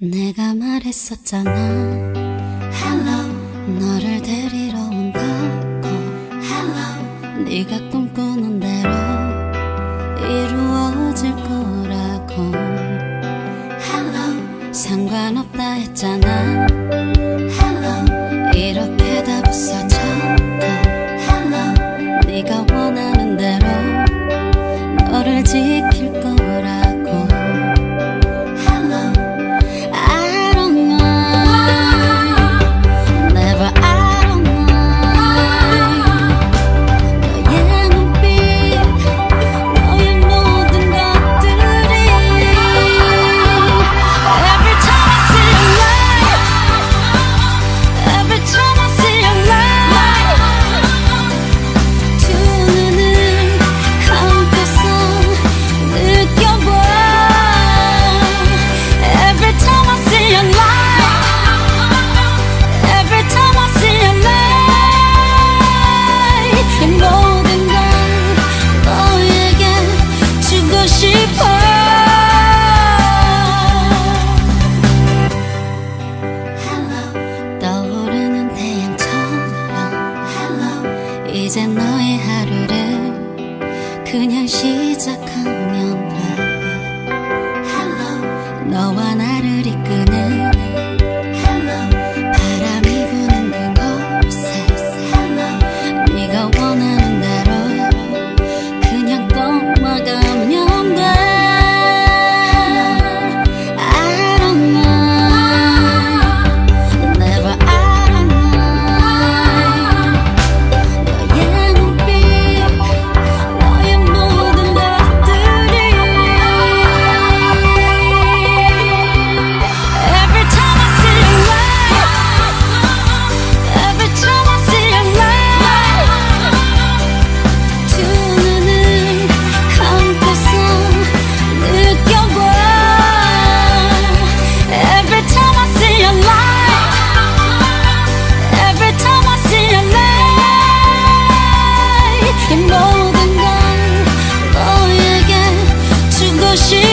내가 말했었잖아. Hello. 너를 데리러 온다고. Hello. 네가 꿈꾸는 대로 이루어질 거라고. Hello. 상관없다 했잖아. Hello. 이렇게 다 부서 이제 너의 하루를 그냥 시작하 就是。